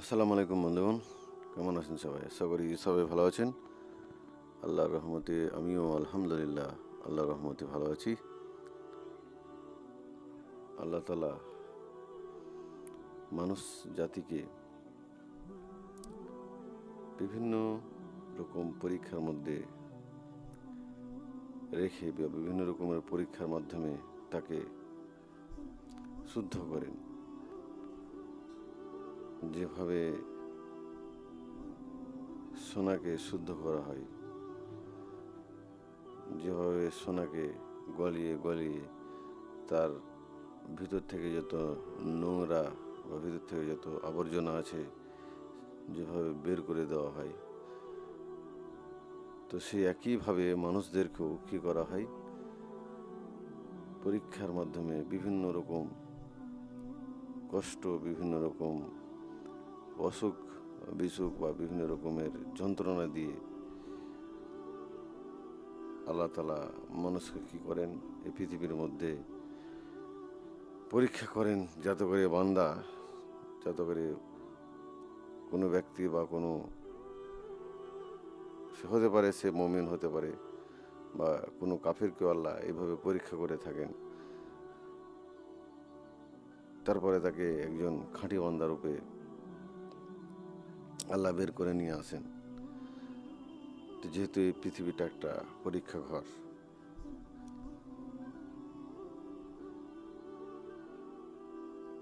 আসসালামু আলাইকুম বন্ধুগণ, কেমন আছেন সবাই? আশা করি সবাই ভালো আছেন। আল্লাহর রহমতে আমিও আলহামদুলিল্লাহ, আল্লাহর রহমতে ভালো আছি। আল্লাহ তালা মানুষ, জাতিকে বিভিন্ন রকম পরীক্ষার মধ্যে রেখে বিভিন্ন রকমের পরীক্ষার মাধ্যমে তাকে শুদ্ধ করেন। যেভাবে সোনাকে শুদ্ধ করা হয়, যেভাবে সোনাকে গলিয়ে গলিয়ে তার ভিতর থেকে যত নোংরা বা ভিতর থেকে যত আবর্জনা আছে যেভাবে বের করে দেওয়া হয়, তো সেই একইভাবে মানুষদেরকেও কী করা হয়? পরীক্ষার মাধ্যমে বিভিন্ন রকম কষ্ট, বিভিন্ন রকম অসুখ, বিসুখ বা বিভিন্ন রকমের যন্ত্রণা দিয়ে আল্লাহ তালা মানুষকে কী করেন? এই পৃথিবীর মধ্যে পরীক্ষা করেন যাতে করে বান্দা, যাতে করে কোনো ব্যক্তি বা কোনো সে হতে পারে, সে মমিন হতে পারে বা কোনো কাফিরকে আল্লাহ এইভাবে পরীক্ষা করে থাকেন। তারপরে তাকে একজন খাঁটি বান্দা রূপে আল্লাহ বের করে নিয়ে আসেন। তো যেহেতু এই পৃথিবীটা একটা পরীক্ষা ঘর,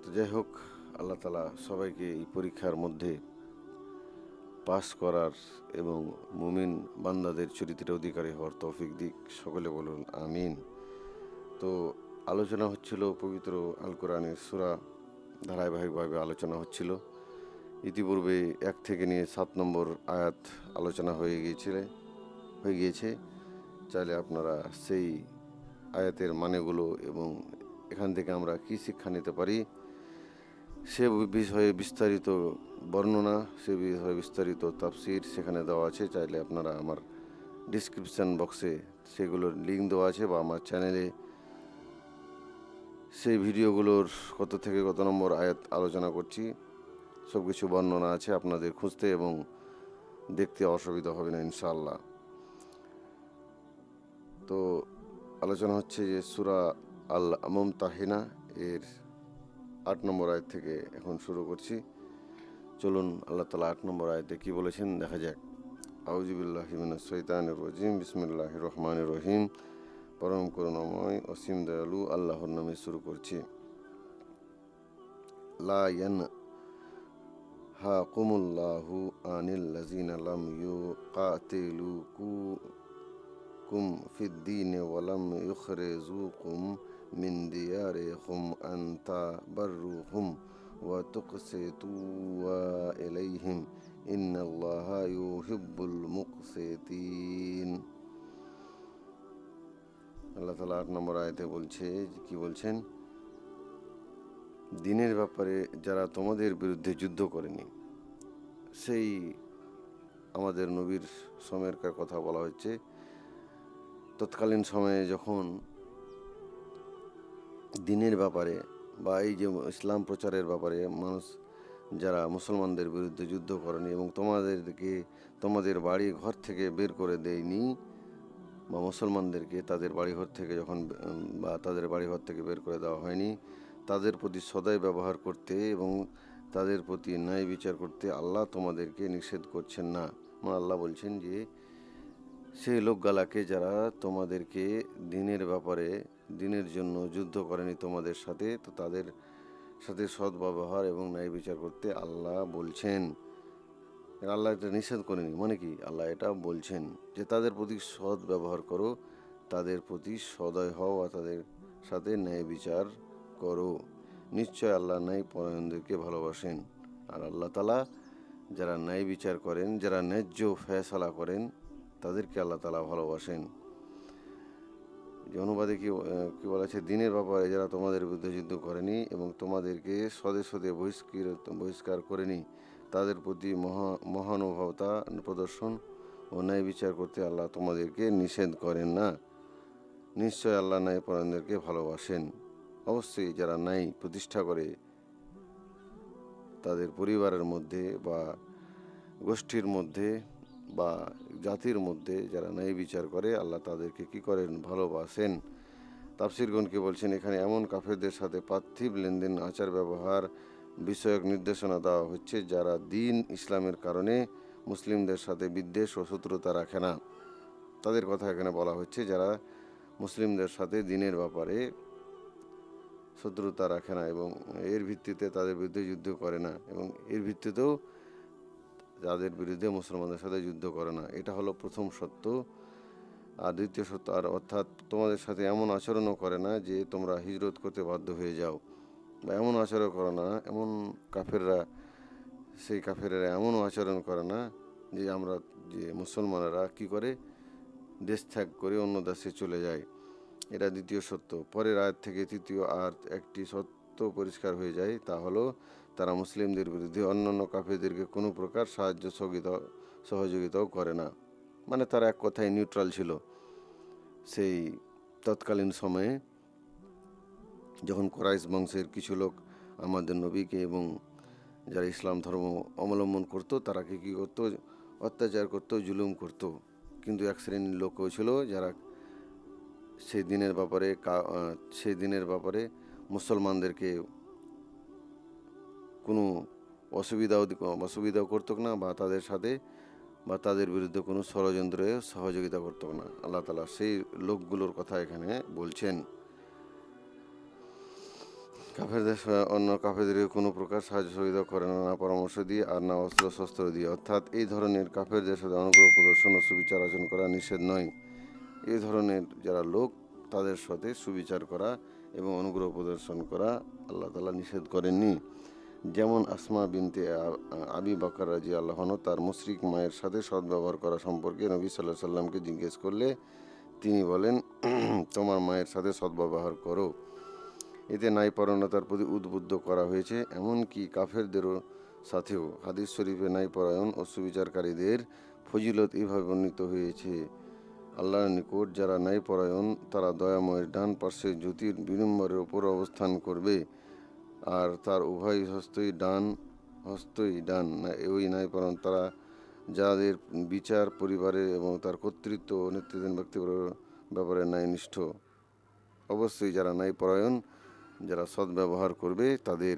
তো যাই হোক, আল্লাহ তালা সবাইকে এই পরীক্ষার মধ্যে পাস করার এবং মুমিন বান্দাদের চরিত্রের অধিকারী হওয়ার তৌফিক দিক। সকলে বলুন, আমিন। তো আলোচনা হচ্ছিল পবিত্র আল কোরআনের সুরা, ধারাবাহিকভাবে আলোচনা হচ্ছিল। ইতিপূর্বে এক থেকে নিয়ে সাত নম্বর আয়াত আলোচনা হয়ে গিয়েছিল, হয়ে গিয়েছে। চাইলে আপনারা সেই আয়াতের মানেগুলো এবং এখান থেকে আমরা কি শিক্ষা নিতে পারি, সে বিষয়ে বিস্তারিত বর্ণনা, সে বিষয়ে বিস্তারিত তাফসির সেখানে দেওয়া আছে। চাইলে আপনারা আমার ডিসক্রিপশান বক্সে সেগুলোর লিঙ্ক দেওয়া আছে বা আমার চ্যানেলে সেই ভিডিওগুলোর কত থেকে কত নম্বর আয়াত আলোচনা করছি সব কিছু বর্ণনা আছে আপনাদের খুঁজতে এবং দেখতে অসুবিধা হবে না ইনশাল্লাহ তো আলোচনা হচ্ছে যে সুরা আল আমম তাহিনা এর আট নম্বর আয়াত থেকে এখন শুরু করছি। চলুন আল্লাহ তালা আট নম্বর আয়তে কি বলেছেন দেখা যাক। আউজিবুল্লাহ হিমিন সৈতান রজিম বিসমিল্লাহ রহমান রহিম। পরম করুণাময় অসীম দয়ালু আল্লাহর নামে শুরু করছি। লা ইয়ান হাকুমুল্লাহু আনিল লাজিনা লাম ইউকাতিলুকুম ফিদ্দিন ওয়ালাম ইউখরিজুকুম মিন দিয়ারিকুম আন তাবাররুহুম ওয়া তুকসিতু ইলাইহিম ইন্নাল্লাহা ইউহিব্বুল মুকসিতিন আল্লাহ তালা আট নম্বর আয়তে বলছে যে কি বলছেন দিনের ব্যাপারে যারা তোমাদের বিরুদ্ধে যুদ্ধ করেনি, সেই আমাদের নবীর সময়েরকার কথা বলা হচ্ছে তৎকালীন সময়ে যখন দিনের ব্যাপারে বা এই যে ইসলাম প্রচারের ব্যাপারে মানুষ যারা মুসলমানদের বিরুদ্ধে যুদ্ধ করেনি এবং তোমাদেরকে, তোমাদের বাড়ি ঘর থেকে বের করে দেয়নি বা মুসলমানদেরকে তাদের বাড়িঘর থেকে যখন বা তাদের বাড়িঘর থেকে বের করে দেওয়া হয়নি তাদের প্রতি সদাই ব্যবহার করতে এবং তাদের প্রতি ন্যায় বিচার করতে আল্লাহ তোমাদেরকে নিষেধ করছেন না। আল্লাহ বলছেন যে সেই লোকগালাকে যারা তোমাদেরকে দিনের ব্যাপারে, দিনের জন্য যুদ্ধ করেনি তোমাদের সাথে, তো তাদের সাথে সৎ ব্যবহার এবং ন্যায় বিচার করতে আল্লাহ বলছেন। আল্লাহ এটা নিষেধ করেনি মানে কি? আল্লাহ এটা বলছেন যে, তাদের প্রতি সৎ ব্যবহার করো, তাদের প্রতি সদয় হও আর তাদের সাথে ন্যায় বিচার করো। নিশ্চয় আল্লাহ ন্যায় পরায়ণদেরকে ভালোবাসেন। আর আল্লাহ তালা যারা ন্যায় বিচার করেন, যারা ন্যায্য ফেসলা করেন, তাদেরকে আল্লাহ তালা ভালোবাসেন। অনুবাদে কি কি বলা আছে, দিনের ব্যাপারে যারা তোমাদের বিরুদ্ধে যুদ্ধ করেনি এবং তোমাদেরকে সদে সদে বহিষ্কৃত, বহিষ্কার করেনি, তাদের প্রতি মহা, মহানুভবতা প্রদর্শন ও ন্যায় বিচার করতে আল্লাহ তোমাদেরকে নিষেধ করেন না? নিশ্চয় আল্লাহ ন্যায় পরায়ণদেরকে ভালোবাসেন। অবশ্যই যারা নাই প্রতিষ্ঠা করে, তাদের পরিবারের মধ্যে বা গোষ্ঠীর মধ্যে বা জাতির মধ্যে যারা ন্যায় বিচার করে, আল্লাহ তাদেরকে কি করেন? ভালোবাসেন। তাফসিরগণকে বলছেন, এখানে এমন কাফেরদের সাথে পার্থিব লেনদেন, আচার ব্যবহার, বিষয়ক নির্দেশনা দেওয়া হচ্ছে যারা দিন ইসলামের কারণে মুসলিমদের সাথে বিদ্বেষ ও শত্রুতা রাখে না। তাদের কথা এখানে বলা হচ্ছে, যারা মুসলিমদের সাথে দিনের ব্যাপারে শত্রুতা রাখে না এবং এর ভিত্তিতে তাদের বিরুদ্ধে যুদ্ধ করে না এবং এর ভিত্তিতেও যাদের বিরুদ্ধে মুসলমানদের সাথে যুদ্ধ করে না। এটা হলো প্রথম সত্য। আর দ্বিতীয় সত্য, আর অর্থাৎ তোমাদের সাথে এমন আচরণও করে না যে তোমরা হিজরত করতে বাধ্য হয়ে যাও। বা এমন আচরণ করে না, এমন কাফেররা, সেই কাফেরেরা এমনও আচরণ করে না যে আমরা, যে মুসলমানেরা কি করে দেশ ত্যাগ করে অন্য দেশে চলে যায়। এটা দ্বিতীয় সত্য। পরের আয়াত থেকে তৃতীয় আর একটি সত্য পরিষ্কার হয়ে যায়, তা হলো, তারা মুসলিমদের বিরুদ্ধে অন্যান্য কাফেরদেরকে কোনো প্রকার সাহায্য সহযোগিতা, সহযোগিতাও করে না। মানে তারা এক কথায় নিউট্রাল ছিল। সেই তৎকালীন সময়ে যখন কোরাইশ বংশের কিছু লোক আমাদের নবীকে এবং যারা ইসলাম ধর্ম অবলম্বন করতো তারা কি কী করতো? অত্যাচার করতো, জুলুম করতো। কিন্তু এক শ্রেণির লোকও ছিল যারা সেই দিনের ব্যাপারে সেই দিনের ব্যাপারে মুসলমানদেরকে কোনো অসুবিধাও অসুবিধাও করতো না বা তাদের সাথে বা তাদের বিরুদ্ধে কোনো ষড়যন্ত্রে সহযোগিতা করতো না। আল্লাহ তালা সেই লোকগুলোর কথা এখানে বলছেন। কাফেরদের অন্য কাফেরদেরকে কোনো প্রকার সাহায্য সহযোগিতা করে না না পরামর্শ দিয়ে আর না অস্ত্র শস্ত্র দিয়ে। অর্থাৎ এই ধরনের কাফেরদের সাথে অনুগ্রহ, প্রদর্শন ও সুবিচার আচরণ করা নিষেধ নয়। এই ধরনের যারা লোক, তাদের সাথে সুবিচার করা এবং অনুগ্রহ প্রদর্শন করা আল্লাহ তালা নিষেধ করেননি। যেমন আসমা বিনতে আবি বাকর রাজি আল্লাহন তার মুশরিক মায়ের সাথে সদ্ব্যবহার করা সম্পর্কে নবী সাল্লাহ সাল্লামকে জিজ্ঞেস করলে তিনি বলেন, তোমার মায়ের সাথে সদ্ব্যবহার করো। এতে ন্যায়পরায়ণতার প্রতি উদ্বুদ্ধ করা হয়েছে, এমনকি কাফেরদেরও সাথেও। হাদিস শরীফে ন্যায়পরায়ণ ও সুবিচারকারীদের ফজিলত এভাবে বর্ণিত হয়েছে। আল্লাহর নিকট যারা ন্যায়পরায়ণ, তারা দয়াময়ের ডান পার্শ্বে জ্যোতির বিড়ম্বরের ওপর অবস্থান করবে, আর তার উভয় হস্তই ডান হস্তই ডান। ওই ন্যায়পরায়ণ, তারা যাদের বিচার পরিবারের এবং তার কর্তৃত্ব ও নেতৃত্বাধীন ব্যক্তির ব্যাপারে ন্যায়নিষ্ঠ। অবশ্যই যারা ন্যায়পরায়ণ, যারা সদ্ব্যবহার করবে, তাদের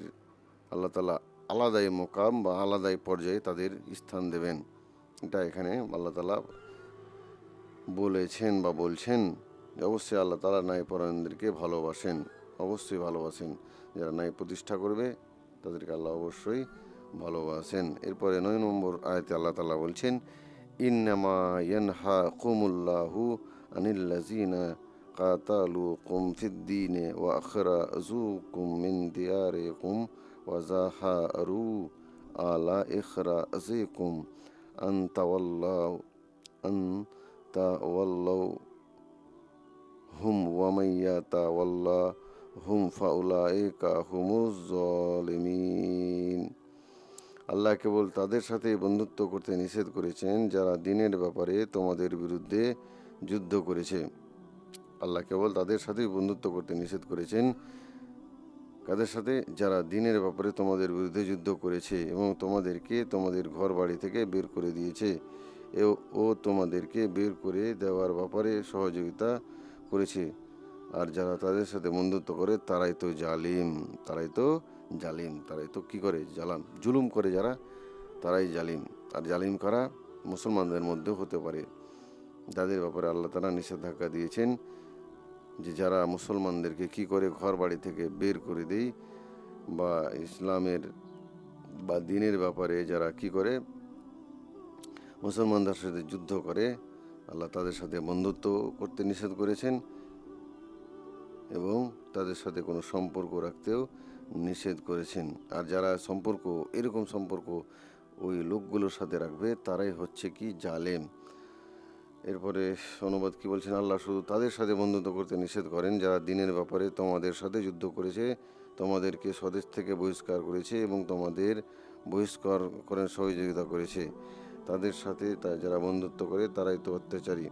আল্লাহ তালা আলাদাই মোকাম বা আলাদাই পর্যায়ে তাদের স্থান দেবেন। এটা এখানে আল্লাহ তালা বলেছেন বা বলছেন অবশ্যই আল্লাহ তালা নাই ন্যায়পরায়ণদেরকে ভালোবাসেন, অবশ্যই ভালোবাসেন। যারা নাই প্রতিষ্ঠা করবে, তাদেরকে আল্লাহ অবশ্যই ভালোবাসেন। এরপরে নয় নম্বর আয়তে আল্লাহ তালা বলছেন, ইন্নামা ইয়ানহা কুমুল্লাহু আনিল্লাজিনা কাতালু কুম ফিদ্দিনে ও আখরা জু কুম মিন দিয়ারে কুম ওয়াজাহা রু আলা এখরা জে কুম আন্তাওয়াল্লাহ আন তাওয়াল্লাউ হুম ওয়ামাইয়া তাওয়াল্লা হুম ফাউলাইকা হুমুজলিমিন আল্লাহ কেবল তাদের সাথে বন্ধুত্ব করতে নিষেধ করেছেন, যারা দিনের ব্যাপারে তোমাদের বিরুদ্ধে যুদ্ধ করেছে। আল্লাহ কেবল তাদের সাথেই বন্ধুত্ব করতে নিষেধ করেছেন, কাদের সাথে? যারা দিনের ব্যাপারে তোমাদের বিরুদ্ধে যুদ্ধ করেছে এবং তোমাদেরকে তোমাদের ঘর বাড়ি থেকে বের করে দিয়েছে। ও তোমাদেরকে বের করে দেওয়ার ব্যাপারে সহযোগিতা করেছে। আর যারা তাদের সাথে বন্ধুত্ব করে, তারাই তো জালিম, তারাই তো জালিম, তারাই তো কী করে? জালাম, জুলুম করে যারা, তারাই জালিম। আর জালিম করা? মুসলমানদের মধ্যেও হতে পারে। যাদের ব্যাপারে আল্লাহ তারা নিষেধাজ্ঞা দিয়েছেন যে যারা মুসলমানদেরকে কি করে ঘর বাড়ি থেকে বের করে দেয় বা ইসলামের বা দিনের ব্যাপারে যারা কি করে মুসলমানদের সাথে যুদ্ধ করে আল্লাহ তাদের সাথে বন্ধুত্ব করতে নিষেধ করেছেন এবং তাদের সাথে কোনো সম্পর্ক রাখতেও নিষেধ করেছেন। আর যারা সম্পর্ক, এরকম সম্পর্ক ওই লোকগুলোর সাথে রাখবে, তারাই হচ্ছে কি জালেম। এরপরে অনুবাদ কি বলছেন? আল্লাহ শুধু তাদের সাথে বন্ধুত্ব করতে নিষেধ করেন, যারা দিনের ব্যাপারে তোমাদের সাথে যুদ্ধ করেছে, তোমাদেরকে স্বদেশ থেকে বহিষ্কার করেছে এবং তোমাদের বহিষ্কার করেন সহযোগিতা করেছে। তাদের সাথে যারা বন্ধুত্ব করে তারাই তো অত্যাচারী।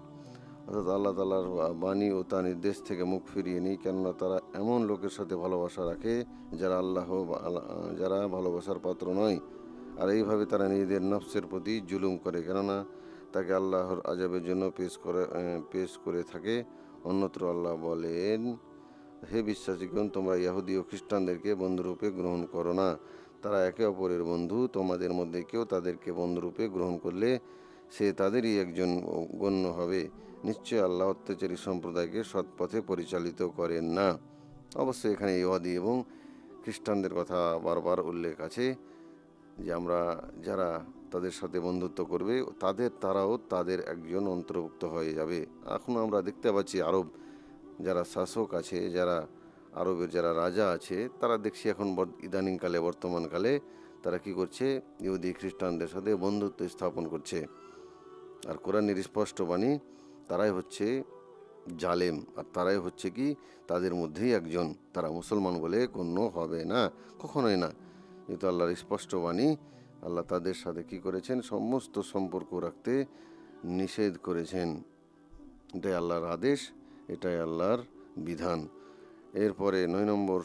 অর্থাৎ আল্লাহ তালার বাণী ও তার নির্দেশ থেকে মুখ ফিরিয়ে নিই, কেননা তারা এমন লোকের সাথে ভালোবাসা রাখে যারা আল্লাহ, যারা ভালোবাসার পাত্র নয়। আর এইভাবে তারা নিজেদের নফসের প্রতি জুলুম করে, কেননা তাকে আল্লাহর আজাবের জন্য পেশ করে পেশ করে থাকে। অন্যত্র আল্লাহ বলেন, হে বিশ্বাসীগণ, তোমরা ইহুদি ও খ্রিস্টানদেরকে বন্ধুরূপে গ্রহণ করো না। তারা একে অপরের বন্ধু, তোমাদের মধ্যে কেউ তাদেরকে বন্ধুরূপে গ্রহণ করলে সে তাদেরই একজন গণ্য হবে। নিশ্চয় আল্লাহ অত্যাচারী সম্প্রদায়কে সৎপথে পরিচালিত করেন না। অবশ্যই এখানে ইহুদি এবং খ্রিস্টানদের কথা বারবার উল্লেখ আছে যে আমরা যারা তাদের সাথে বন্ধুত্ব করবে, তাদের তারাও তাদের একজন অন্তর্ভুক্ত হয়ে যাবে। এখন আমরা দেখতে পাচ্ছি আরব যারা শাসক আছে, যারা আরবের যারা রাজা আছে, তারা দেখছি এখন ইদানিংকালে, বর্তমানকালে তারা কি করছে? ইহুদি খ্রিস্টানদের সাথে বন্ধুত্ব স্থাপন করছে। আর কোরআনের স্পষ্ট বাণী, তারাই হচ্ছে জালেম। আর তারাই হচ্ছে কি? তাদের মধ্যেই একজন। তারা মুসলমান বলে গণ্য হবে না, কখনোই না। যেহেতু আল্লাহর স্পষ্ট বাণী, আল্লাহ তাদের সাথে কি করেছেন? সমস্ত সম্পর্ক রাখতে নিষেধ করেছেন। এটাই আল্লাহর আদেশ, এটাই আল্লাহর বিধান। এরপরে নয় নম্বর।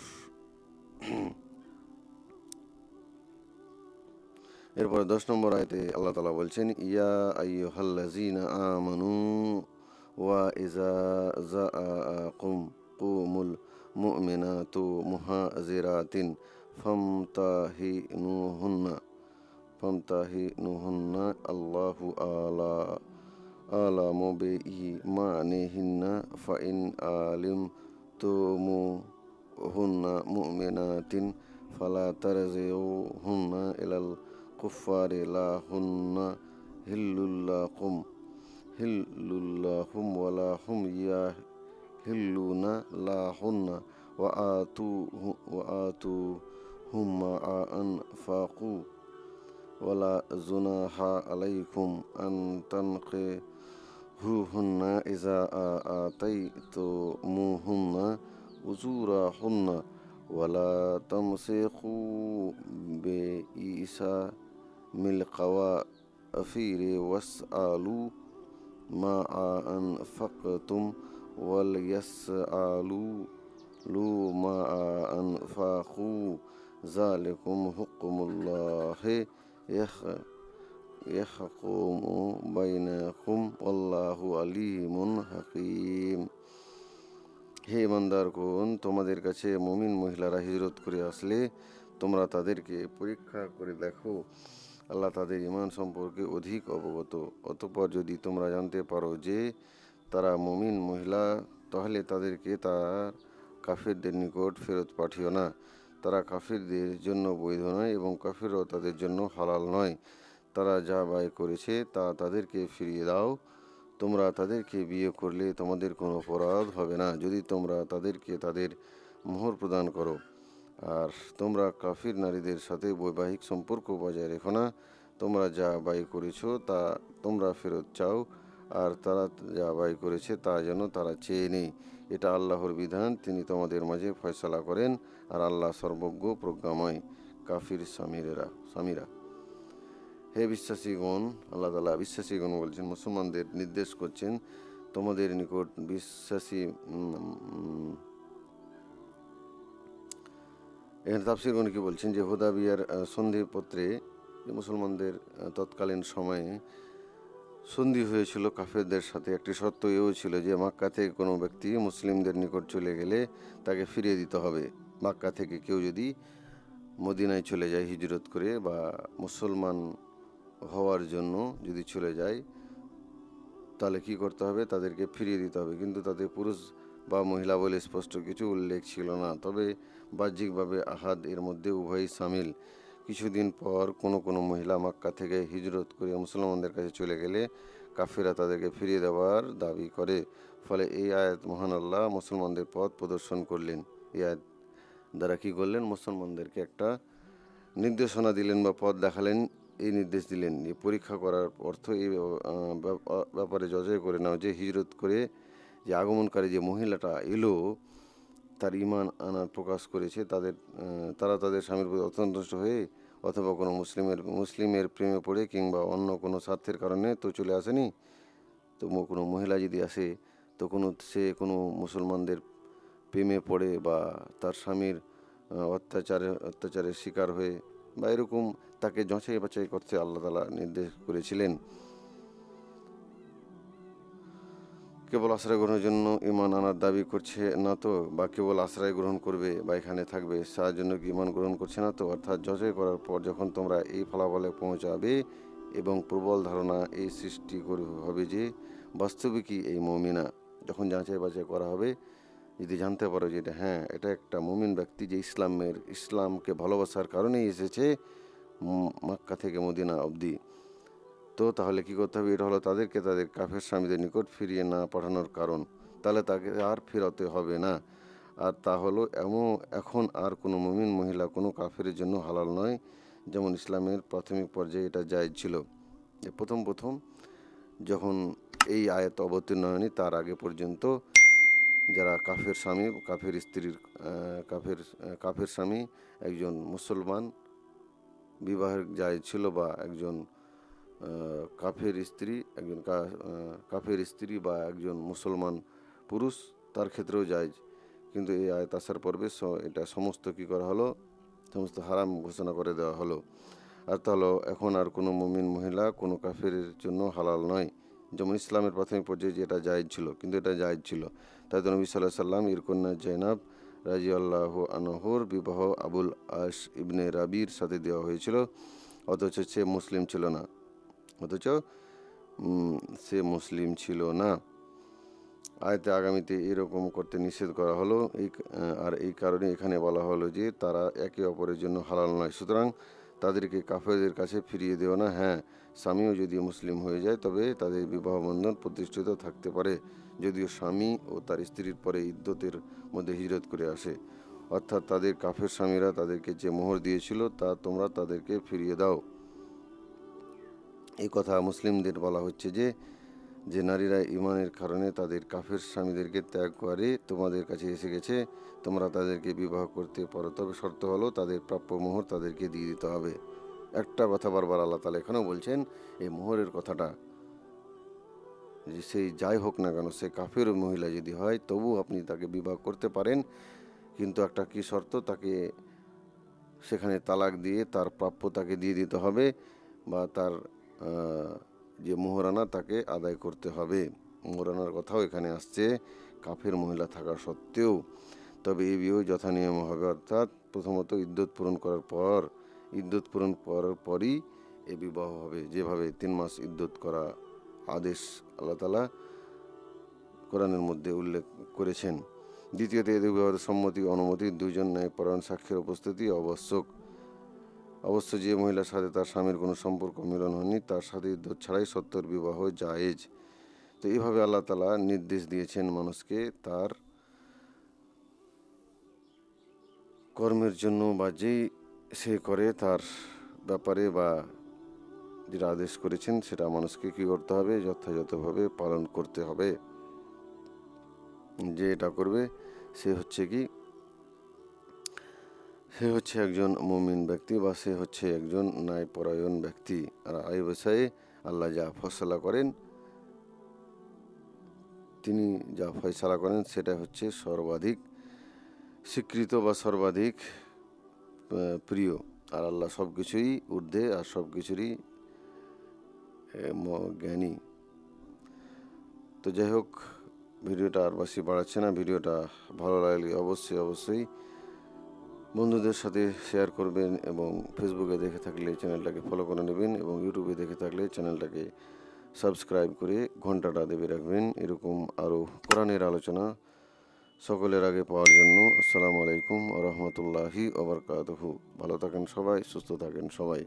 এরপরে দশ নম্বর আয়তে আল্লাহ তালা বলছেন, ইয়া আইয়ুহাল্লাযীনা আমানু ওয়া ইজা জাআকুম কুমুল মুমিনাতু মুহাজিরাতিন ফামতাহিনুহুন্না ফামতাহিনুহুন্না আল্লাহু আলা আলামু বিঈমানিহিন্না ফাইন আলিম طلقتموهن مؤمنات فلا ترجعوهن إلى الكفار لا هن هل لهم هل لهم ولا هم يهلون هن وآتوهم ما أنفقوا ولا زناح عليكم أن تنقي تنقهوهن إذا آتيتموهن أجورهن ولا تمسكوا بإيسا من القوافير واسألوا ما أنفقتم وليسألوا لو ما أنفقوا. ذلكم حكم الله. يخ- يحكم بينكم والله عليم حكيم হে ইমানদারগণ তোমাদের কাছে মুমিন মহিলারা হিজরত করে আসলে তোমরা তাদেরকে পরীক্ষা করে দেখো আল্লাহ তাদের ইমান সম্পর্কে অধিক অবগত অতঃপর যদি তোমরা জানতে পারো যে তারা মুমিন মহিলা তাহলে তাদেরকে তার কাফিরদের নিকট ফেরত পাঠিও না তারা কাফিরদের জন্য বৈধ নয় এবং কাফিরও তাদের জন্য হালাল নয় তারা যা ব্যয় করেছে তা তাদেরকে ফিরিয়ে দাও। তোমরা তাদেরকে বিয়ে করলে তোমাদের কোনো অপরাধ হবে না। যদি তোমরা তাদেরকে তাদের মোহর প্রদান করো, আর তোমরা কাফির নারীদের সাথে বৈবাহিক সম্পর্ক বজায় রেখো না। তোমরা যা ব্যয় করেছ তা তোমরা ফেরত চাও, আর তারা যা ব্যয় করেছে তা যেন তারা চেয়ে নেই। এটা আল্লাহর বিধান, তিনি তোমাদের মাঝে ফয়সলা করেন, আর আল্লাহ সর্বজ্ঞ প্রজ্ঞাময় কাফির স্বামীরা স্বামীরা হে বিশ্বাসীগণ, আল্লাহ তালা বিশ্বাসীগণ বলছেন, মুসলমানদের নির্দেশ করছেন, তোমাদের নিকট বিশ্বাসী এখানে তাফসিরগণ কি বলছেন যে হুদাবিয়ার সন্ধিপত্রে মুসলমানদের তৎকালীন সময়ে সন্ধি হয়েছিল কাফেরদের সাথে, একটি শর্ত এও ছিল যে, মাক্কা থেকে কোনো ব্যক্তি মুসলিমদের নিকট চলে গেলে তাকে ফিরিয়ে দিতে হবে। মাক্কা থেকে কেউ যদি মদিনায় চলে যায় হিজরত করে বা মুসলমান হওয়ার জন্য যদি চলে যায়, তাহলে কি করতে হবে? তাদেরকে ফিরিয়ে দিতে হবে। কিন্তু তাদের পুরুষ বা মহিলা বলে স্পষ্ট কিছু উল্লেখ ছিল না। তবে বাহ্যিকভাবে আহাদ এর মধ্যে উভয়ই সামিল। কিছুদিন পর কোনো কোনো মহিলা মাক্কা থেকে হিজরত করে মুসলমানদের কাছে চলে গেলে কাফিরা তাদেরকে ফিরিয়ে দেওয়ার দাবি করে। ফলে এই আয়াত মহান আল্লাহ মুসলমানদের পথ প্রদর্শন করলেন। এই আয়াত দ্বারা কী করলেন? মুসলমানদেরকে একটা নির্দেশনা দিলেন বা পথ দেখালেন এই নির্দেশ দিলেন পরীক্ষা করার অর্থ এই ব্যাপ- ব্যাপারে যাচাই করে নাও, যে হিজরত করে যে আগমনকারী যে মহিলাটা এলো, তার ইমান আনার প্রকাশ করেছে, তাদের তারা তাদের স্বামীর প্রতি অসন্তুষ্ট হয়ে অথবা কোনো মুসলিমের মুসলিমের প্রেমে পড়ে কিংবা অন্য কোনো স্বার্থের কারণে তো চলে আসেনি, তো কোনো মহিলা যদি আসে, তো কোনো, সে কোনো মুসলমানদের প্রেমে পড়ে বা তার স্বামীর অত্যাচারে, অত্যাচারের শিকার হয়ে বা এরকম তাকে যাচাই বাছাই করতে আল্লাহ তালা নির্দেশ করেছিলেন। কেবল আশ্রয় গ্রহণের জন্য ইমান আনার দাবি করছে না তো? বা কেবল আশ্রয় গ্রহণ করবে বা এখানে থাকবে তার জন্য কি ইমান গ্রহণ করছে না তো? অর্থাৎ যাচাই করার পর যখন তোমরা এই ফলাফলে পৌঁছাবে এবং প্রবল ধারণা এই সৃষ্টি হবে যে বাস্তবিকই এই মমিনা? যখন যাচাই বাছাই করা হবে যদি জানতে পারো যে এটা হ্যাঁ এটা একটা মুমিন ব্যক্তি যে ইসলামের, ইসলামকে ভালোবাসার কারণেই এসেছে মক্কা থেকে মদিনা অবধি। তো তাহলে কি করতে হবে? এটা হলো তাদেরকে তাদের কাফের স্বামীদের নিকট ফিরিয়ে না পাঠানোর কারণ। তাহলে তাকে আর ফেরাতে হবে না। আর তা হলো এমন, এখন আর কোনো মুমিন মহিলা কোনো কাফের জন্য হালাল নয়, যেমন ইসলামের প্রাথমিক পর্যায়ে এটা জায়েজ ছিল। প্রথম প্রথম যখন এই আয়াত অবতীর্ণ হয়নি, তার আগে পর্যন্ত যারা কাফের স্বামী, কাফের স্ত্রীর কাফের কাফের স্বামী, একজন মুসলমান, বিবাহের যায় ছিল বা একজন কাফের স্ত্রী, একজন কাফের স্ত্রী বা একজন মুসলমান পুরুষ, তার ক্ষেত্রেও যায়। কিন্তু এই আয়াত আসার পর্বে এটা সমস্ত কি করা হলো? সমস্ত হারাম ঘোষণা করে দেওয়া হলো। আর তাহলে এখন আর কোনো মুমিন মহিলা কোনো কাফের জন্য হালাল নয়। যেমন ইসলামের প্রাথমিক পর্যায়ে যেটা জায়েজ ছিল, কিন্তু এটা জায়েজ ছিল। তাই তো নবী সাল্লাহ সাল্লাম এর কন্যা জৈনাব রাজি আল্লাহ আনহর বিবাহ আবুল আশ ইবনে রাবির সাথে দেওয়া হয়েছিল। অথচ সে মুসলিম ছিল না। অথচ সে মুসলিম ছিল না। আয়তে আগামীতে এরকম করতে নিষেধ করা হলো। এই আর এই কারণে এখানে বলা হলো যে, তারা একে অপরের জন্য হালাল নয়। সুতরাং তাদেরকে কাফেরদের কাছে ফিরিয়ে দেও না। হ্যাঁ স্বামীও যদি মুসলিম হয়ে যায়, তবে তাদের বিবাহ বন্ধন প্রতিষ্ঠিত থাকতে পারে। যদিও স্বামী ও তার স্ত্রীর পরে ইদ্যতের মধ্যে হিজরত করে আসে। অর্থাৎ তাদের কাফের স্বামীরা তাদেরকে যে মোহর দিয়েছিল, তা তোমরা তাদেরকে ফিরিয়ে দাও। এই কথা মুসলিমদের বলা হচ্ছে যে যে নারীরা ইমানের কারণে তাদের কাফের স্বামীদেরকে ত্যাগ করে তোমাদের কাছে এসে গেছে, তোমরা তাদেরকে বিবাহ করতে পারো, তবে শর্ত হলো তাদের প্রাপ্য মোহর তাদেরকে দিয়ে দিতে হবে। একটা কথা বারবার আল্লাহ তালা এখানেও বলছেন, এই মোহরের কথাটা যে সেই যাই হোক না কেন, সে কাফের মহিলা যদি হয়, তবু আপনি তাকে বিবাহ করতে পারেন। কিন্তু একটা কি শর্ত? তাকে সেখানে তালাক দিয়ে তার প্রাপ্য তাকে দিয়ে দিতে হবে বা তার যে মোহরানা তাকে আদায় করতে হবে। মোহরানার কথাও এখানে আসছে, কাফের মহিলা থাকা সত্ত্বেও। তবে এই বিয়েও যথানিয়ম হবে, অর্থাৎ প্রথমত ইদ্যুৎ পূরণ করার পর ইদ্যুৎ পূরণ করার পরই এ বিবাহ হবে। যেভাবে তিন মাস ইদ্যুৎ করা আদেশ আল্লাহ তালা কোরআনের মধ্যে উল্লেখ করেছেন। দ্বিতীয়ত এদের বিবাহের সম্মতি অনুমতি, দুইজন ন্যায়পরায়ণ সাক্ষীর উপস্থিতি আবশ্যক। অবশ্য যে মহিলার সাথে তার স্বামীর কোনো সম্পর্ক মিলন হয়নি, তার সাথে ইদ্যুৎ ছাড়াই সত্তর বিবাহ জায়েজ। তো এইভাবে আল্লাহ তালা নির্দেশ দিয়েছেন মানুষকে তার কর্মের জন্য বা যেই সে করে তার ব্যাপারে বা যেটা আদেশ করেছেন সেটা মানুষকে কী করতে হবে? যথাযথভাবে পালন করতে হবে। যে এটা করবে, সে হচ্ছে কি? সে হচ্ছে একজন মুমিন ব্যক্তি বা সে হচ্ছে একজন ন্যায়পরায়ণ ব্যক্তি। আর এই বিষয়ে আল্লাহ যা ফসলা করেন, তিনি যা ফয়সালা করেন সেটা হচ্ছে সর্বাধিক স্বীকৃত বা সর্বাধিক প্রিয়। আর আল্লাহ সব কিছুই ঊর্ধ্বে আর সব কিছুরই জ্ঞানী। তো যাই হোক, ভিডিওটা আর বেশি বাড়াচ্ছে না। ভিডিওটা ভালো লাগলে অবশ্যই অবশ্যই বন্ধুদের সাথে শেয়ার করবেন এবং ফেসবুকে দেখে থাকলে চ্যানেলটাকে ফলো করে নেবেন এবং ইউটিউবে দেখে থাকলে চ্যানেলটাকে সাবস্ক্রাইব করে ঘন্টাটা দেবে রাখবেন। এরকম আরও কোরআনের আলোচনা সকলের আগে পাওয়ার জন্য আসসালামু আলাইকুম রহমতুল্লাহি ওবরকাতহু ভালো থাকেন সবাই সুস্থ থাকেন সবাই।